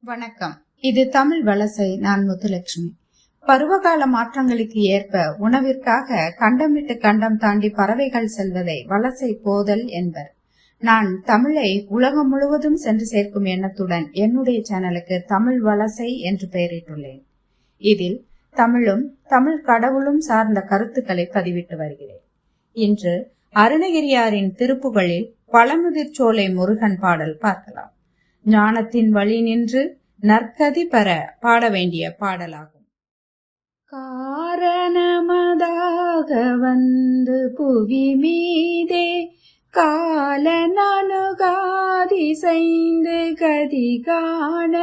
வணக்கம். இது தமிழ் வலசை நான் முத்துலட்சுமி. பருவகால மாற்றங்களுக்கு ஏற்ப உணவிற்காக கண்டமிட்டு கண்டம் தாண்டி பறவைகள் செல்வதை வலசை போதல் என்பர். நான் தமிழை உலகம் முழுவதும் சென்று சேர்க்கும் எண்ணத்துடன் என்னுடைய சேனலுக்கு தமிழ் வலசை என்று பெயரிட்டுள்ளேன். இதில் தமிழும் தமிழ் கடவுளும் சார்ந்த கருத்துக்களை பதிவிட்டு வருகிறேன். இன்று அருணகிரியாரின் திருப்புகளில் பழமுதிர்ச்சோலை முருகன் பாடல் பார்க்கலாம். ஞானத்தின் வழி நின்று நற்கதி பெற பாட வேண்டிய பாடலாகும். காரணமதாக வந்து புவி மீதே கால நனுகாதி செய்து கதி காண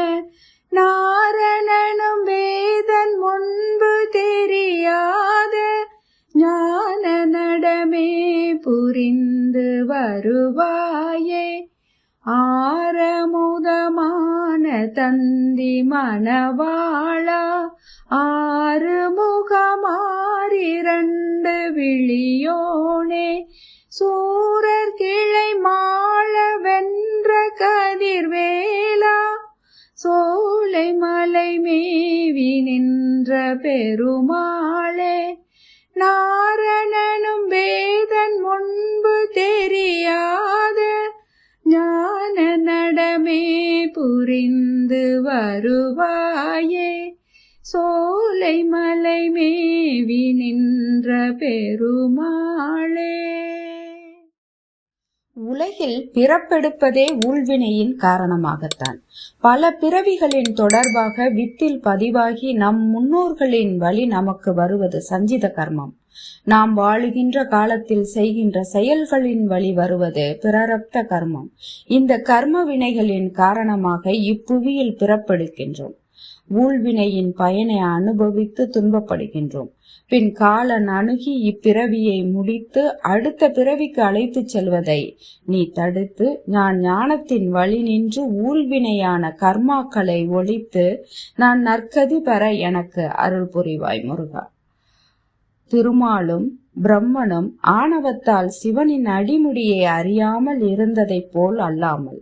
நாரணனும் வேதன் முன்பு தெரியாத ஞான நடமே புரிந்து வருவாயே தந்தி மணவாளா ஆறு முகமாறிரண்டு விழியோனே. சூரர் கிளை மாள வென்ற கதிர்வேலா சோலை மலை மேவி நின்ற பெருமாளே. நான் புரிந்து வருவாயே. சோலை மலை மேவி நின்ற பெருமாளே. உலகில் பிறப்பெடுப்பதே ஊழ்வினையின் காரணமாகத்தான். பல பிறவிகளின் தொடர்பாக வித்தில் பதிவாகி நம் முன்னோர்களின் வழி நமக்கு வருவது சஞ்சித கர்மம். நாம் வாழுகின்ற காலத்தில் செய்கின்ற செயல்களின் வழி வருவது பிறரப்த கர்மம். இந்த கர்ம வினைகளின் காரணமாக இப்புவியில் பிறப்பெடுக்கின்றோம் ஊழ்வினையின் பயனை அனுபவித்து துன்பப்படுகின்றோம். பின் காலன் அணுகி இப்பிறவியை முடித்து அடுத்த பிறவிக்கு அழைத்துச் செல்வதை நீ தடுத்து நான் ஞானத்தின் வழி நின்று ஊழ்வினையான கர்மாக்களை ஒழித்து நான் நற்கதி பெற எனக்கு அருள் புரிவாய் முருகா. திருமாலும் பிரம்மனும் ஆணவத்தால் சிவனின் அடிமுடியை அறியாமல் இருந்ததைப் போல் அல்லாமல்.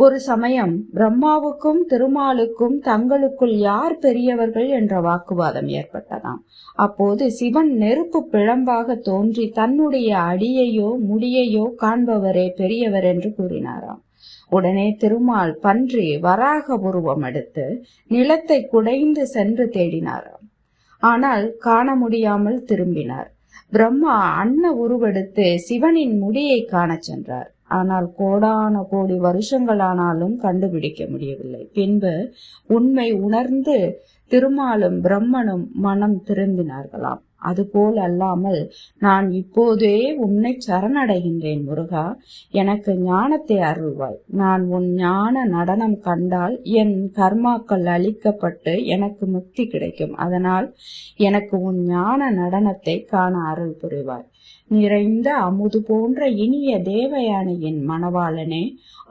ஒரு சமயம் பிரம்மாவுக்கும் திருமாலுக்கும் தங்களுக்குள் யார் பெரியவர்கள் என்ற வாக்குவாதம் ஏற்பட்டதாம். அப்போது சிவன் நெருப்பு பிழம்பாக தோன்றி தன்னுடைய அடியையோ முடியையோ காண்பவரே பெரியவர் என்று கூறினாராம். உடனே திருமால் பன்றி வராக உருவம் எடுத்து நிலத்தை குடைந்து சென்று தேடினாராம். ஆனால் காண முடியாமல் திரும்பினார். பிரம்மா அன்ன உருவெடுத்து சிவனின் முடியை காணச் சென்றார். ஆனால் கோடான கோடி வருஷங்களானாலும் கண்டுபிடிக்க முடியவில்லை. பின்பு உண்மை உணர்ந்து திருமாலும் பிரம்மனும் மனம் திருந்தினார்களாம் அதுபோல் அல்லாமல் நான் இப்போதே உன்னை சரணடைகின்றேன் முருகா. எனக்கு ஞானத்தை அருள்வாய். நான் உன் ஞான நடனம் கண்டால் என் கர்மாக்கள் அழிக்கப்பட்டு எனக்கு முக்தி கிடைக்கும். அதனால் எனக்கு உன் ஞான நடனத்தை காண அருள் புரிவாய். நிறைந்த அமுது போன்ற இனிய தேவயானையின் மணவாளனே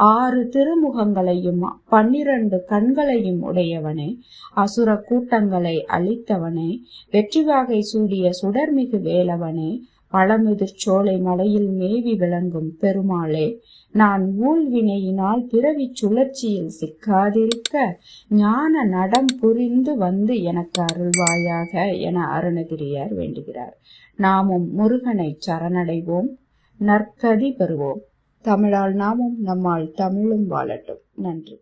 ஆறு திருமுகங்களையும் பன்னிரண்டு கண்களையும் உடையவனே அசுர கூட்டங்களை அழித்தவனே வெற்றி வாகை சூடிய சுடர்மிகு வேலவனே பழமுதிர் சோலை மலையில் மேவி விளங்கும் பெருமாளே நான் ஊழ்வினையினால் பிறவி சுழற்சியில் சிக்காதிருக்க ஞான நடம் புரிந்து வந்து எனக்கு அருள்வாயாக என அருணகிரியார் வேண்டுகிறார். நாமும் முருகனை சரணடைவோம். நற்கதி பெறுவோம். தமிழால் நாமும் நம்மால் தமிழும் வாழட்டும். நன்றி.